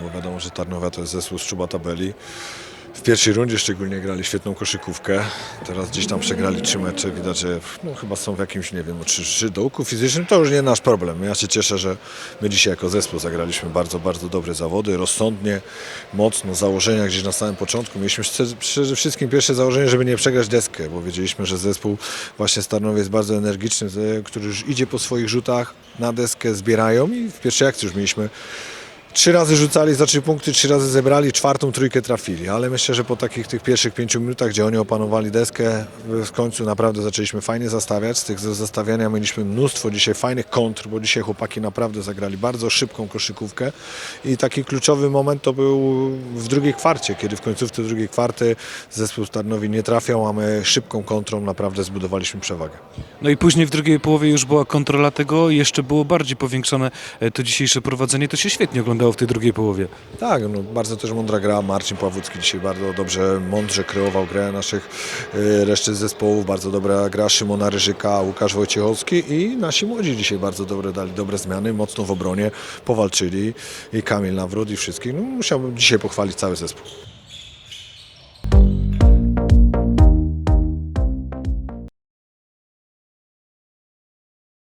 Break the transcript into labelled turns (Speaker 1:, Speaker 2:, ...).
Speaker 1: bo wiadomo, że Tarnowa to jest zespół z czuba tabeli. W pierwszej rundzie szczególnie grali świetną koszykówkę. Teraz gdzieś tam przegrali trzy mecze. Widać, że no, chyba są w jakimś, nie wiem, czy, czy dołku fizycznym. To już nie nasz problem. Ja się cieszę, że my dzisiaj jako zespół zagraliśmy bardzo, bardzo dobre zawody. Rozsądnie, mocno, założenia gdzieś na samym początku. Mieliśmy przede- wszystkim pierwsze założenie, żeby nie przegrać deskę, bo wiedzieliśmy, że zespół właśnie Starnowie jest bardzo energiczny, z- który już idzie po swoich rzutach na deskę, zbierają i w pierwszej akcji już mieliśmy Trzy razy rzucali za trzy punkty, trzy razy zebrali, czwartą trójkę trafili, ale myślę, że po takich tych pierwszych pięciu minutach, gdzie oni opanowali deskę, w końcu naprawdę zaczęliśmy fajnie zastawiać. Z tych zastawiania mieliśmy mnóstwo dzisiaj fajnych kontr, bo dzisiaj chłopaki naprawdę zagrali bardzo szybką koszykówkę i taki kluczowy moment to był w drugiej kwarcie, kiedy w końcówce drugiej kwarty zespół Starnowi nie trafiał, a my szybką kontrą naprawdę zbudowaliśmy przewagę.
Speaker 2: No i później w drugiej połowie już była kontrola tego, jeszcze było bardziej powiększone e, to dzisiejsze prowadzenie. To się świetnie oglądało w tej drugiej połowie.
Speaker 1: Tak, no, bardzo też mądra gra. Marcin Pławucki dzisiaj bardzo dobrze, mądrze kreował grę naszych y, reszty zespołów. Bardzo dobra gra Szymona Ryżyka, Łukasz Wojciechowski i nasi młodzi dzisiaj bardzo dobre dali dobre zmiany, mocno w obronie powalczyli i Kamil Nawrot i wszystkich. No, musiałbym dzisiaj pochwalić cały zespół.